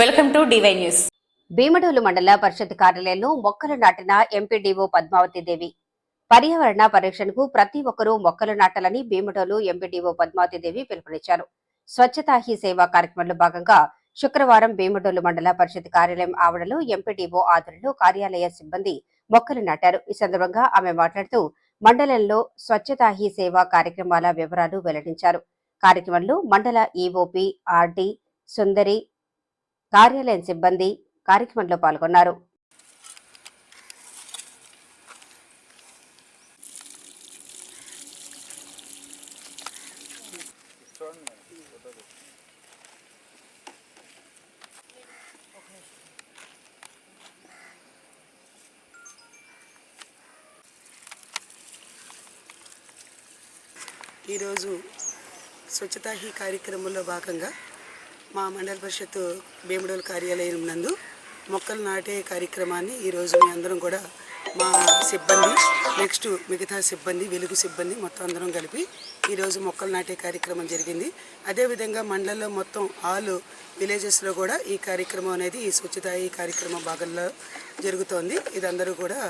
Welcome to DY news. Bhimadole మండల పరిషత్ కార్యాలయంలో మొక్కలు నాటిన ఎంపీడీఓ పద్మావతి దేవి. పర్యావరణ పరిరక్షణకు ప్రతి ఒక్కరూ మొక్కలు నాటాలని భీమడోలు ఎంపీడీఓ పద్మావతి దేవి పిలుపునిచ్చారు. స్వచ్ఛతా హీ సేవా కార్యక్రమంలో భాగంగా శుక్రవారం భీమడోలు మండల పరిషత్ కార్యాలయం ఆవరణలో ఎంపీడీఓ ఆధ్వర్యంలో కార్యాలయ సిబ్బంది మొక్కలు నాటారు. ఈ సందర్భంగా ఆమె మాట్లాడుతూ మండలంలో స్వచ్ఛతా హీ సేవా కార్యక్రమాల వివరాలు వెల్లడించారు. కార్యక్రమంలో మండల ఈఓపి ఆర్డి సుందరి కార్యాలయం సిబ్బంది కార్యక్రమంలో పాల్గొన్నారు. ఈరోజు స్వచ్ఛతా హీ కార్యక్రమంలో భాగంగా మా మండల పరిషత్ భీముడోలు కార్యాలయం నందు మొక్కలు నాటే కార్యక్రమాన్ని ఈరోజు మీ అందరం కూడా మా సిబ్బంది నెక్స్ట్ మిగతా సిబ్బంది వెలుగు సిబ్బంది మొత్తం అందరం కలిపి ఈరోజు మొక్కలు నాటే కార్యక్రమం జరిగింది. అదేవిధంగా మండలంలో మొత్తం ఆల్ విలేజెస్లో కూడా ఈ కార్యక్రమం అనేది ఈ స్వచ్ఛత ఈ కార్యక్రమం భాగంలో జరుగుతోంది. ఇది అందరూ కూడా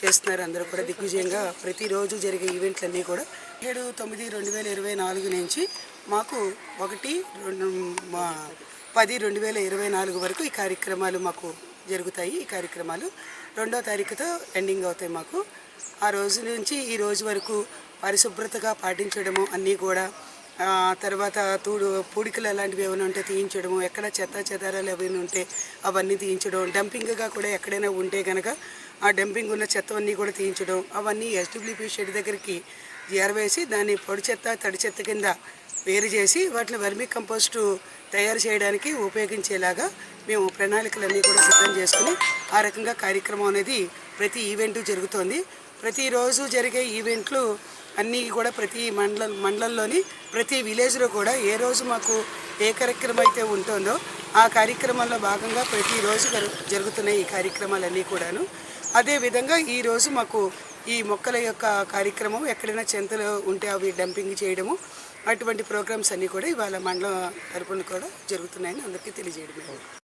చేస్తున్నారు. అందరూ కూడా దిగ్విజయంగా ప్రతిరోజు జరిగే ఈవెంట్లన్నీ కూడా ఏడు తొమ్మిది రెండు వేల ఇరవై నాలుగు నుంచి మాకు ఒకటి రెండు మా పది రెండు వేల ఇరవై నాలుగు వరకు ఈ కార్యక్రమాలు మాకు జరుగుతాయి. ఈ కార్యక్రమాలు రెండో తారీఖుతో ఎండింగ్ అవుతాయి మాకు. ఆ రోజు నుంచి ఈ రోజు వరకు పరిశుభ్రతగా పాటించడము అన్నీ కూడా తర్వాత తూడు పూడికలు అలాంటివి ఏమైనా ఉంటే తీయించడము ఎక్కడ చెత్త చెదారాలు ఏమైనా ఉంటే అవన్నీ తీయించడం డంపింగ్గా కూడా ఎక్కడైనా ఉంటే కనుక ఆ డంపింగ్ ఉన్న చెత్త అన్నీ కూడా తీయించడం అవన్నీ ఎస్డబ్ల్యూపీ షెడ్ దగ్గరికి ఏరవేసి దాన్ని పొడి చెత్త తడి చెత్త కింద వేరు చేసి వాటిని వర్మీ కంపోస్టు తయారు చేయడానికి ఉపయోగించేలాగా మేము ప్రణాళికలన్నీ కూడా సిద్ధం చేసుకుని ఆ రకంగా కార్యక్రమం అనేది ప్రతి ఈవెంట్ జరుగుతోంది. ప్రతిరోజు జరిగే ఈవెంట్లు అన్నీ కూడా ప్రతి మండలం మండలంలోని ప్రతి విలేజ్లో కూడా ఏ రోజు మాకు ఏ కార్యక్రమం అయితే ఉంటుందో ఆ కార్యక్రమంలో భాగంగా ప్రతిరోజు జరుగుతున్నాయి ఈ కార్యక్రమాలన్నీ కూడాను. అదేవిధంగా ఈరోజు మాకు ఈ మొక్కల యొక్క కార్యక్రమం ఎక్కడైనా చెంతలు ఉంటే అవి డంపింగ్ చేయడము అటువంటి ప్రోగ్రామ్స్ అన్నీ కూడా ఇవాళ మండలం తరపున కూడా జరుగుతున్నాయని అందరికీ తెలియజేయడం